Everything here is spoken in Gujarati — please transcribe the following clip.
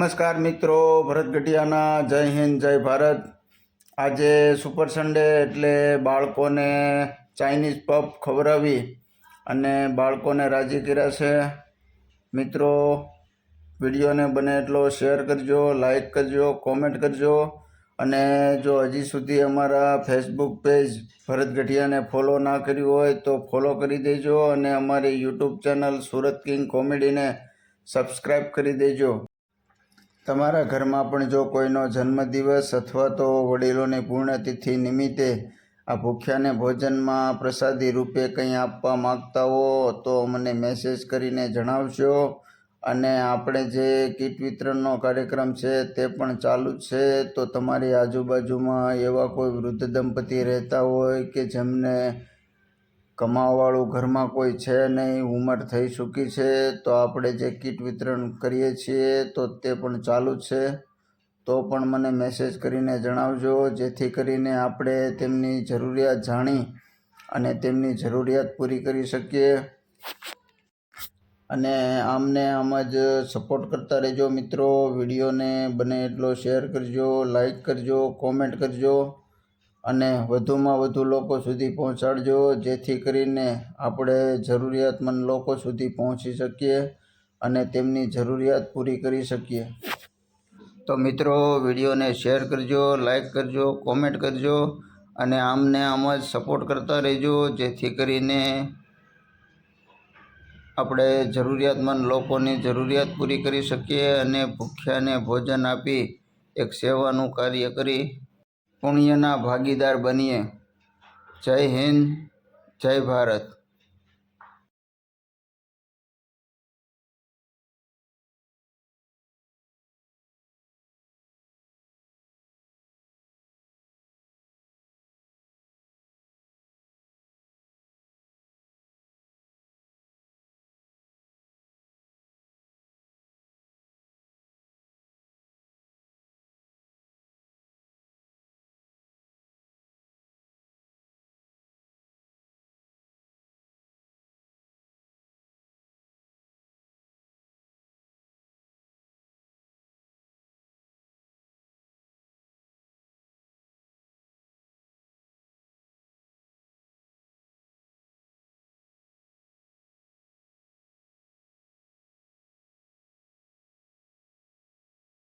નમસ્કાર મિત્રો, ભરત ગઢિયાના જય હિન્દ, જય ભારત. આજે સુપર સન્ડે એટલે બાળકોને ચાઇનીઝ પફ ખવડાવી અને બાળકોને રાજી કર્યા છે. મિત્રો, વિડીયોને બને એટલો શેર કરજો, લાઈક કરજો, કોમેન્ટ કરજો. અને જો હજી સુધી અમારા ફેસબુક પેજ ભરત ગઢિયાને ફોલો ના કર્યું હોય તો ફોલો કરી દેજો અને અમારી યુટ્યુબ ચેનલ સુરત કિંગ કોમેડીને સબસ્ક્રાઈબ કરી દેજો. તમારા ઘરમાં પણ જો કોઈનો જન્મદિવસ અથવા તો વડીલોની પૂર્ણતિથિ નિમિત્તે આ ભૂખ્યાને ભોજનમાં પ્રસાદી રૂપે કંઈ આપવા માગતા હો, તો મને મેસેજ કરીને જણાવશો અને આપણે જે કીટ વિતરણનો કાર્યક્રમ છે તે પણ ચાલુ છે. તો તમારી આજુબાજુમાં એવા કોઈ વૃદ્ધ દંપતી રહેતા હોય કે જેમને કમાવાવાળું ઘરમાં કોઈ છે નહીં, ઉંમર થઈ ચૂકી છે, તો આપણે જે કીટ વિતરણ કરીએ છીએ તો તે પણ ચાલુ છે. તો પણ મને મેસેજ કરીને જણાવજો, જેથી કરીને આપણે તેમની જરૂરિયાત જાણી અને તેમની જરૂરિયાત પૂરી કરી શકીએ. અને આમને આમ જ સપોર્ટ કરતા રહેજો મિત્રો. વિડીયોને બને એટલો શેર કરજો લાઈક કરજો કોમેન્ટ કરજો. અને વધુમાં વધુ લોકો સુધી પહોંચાડજો, જેથી કરીને આપણે જરૂરિયાતમંદ લોકો સુધી પહોંચી શકીએ અને તેમની જરૂરિયાત પૂરી કરી શકીએ. તો મિત્રો, વિડીયોને શેર કરજો, લાઈક કરજો, કોમેન્ટ કરજો અને આમને આમ જ સપોર્ટ કરતા રહેજો, જેથી કરીને આપણે જરૂરિયાતમંદ લોકોની જરૂરિયાત પૂરી કરી શકીએ અને ભૂખ્યાને ભોજન આપી એક સેવાનું કાર્ય કરી પુણ્યના ભાગીદાર બનીએ. જય હિન્દ જય ભારત.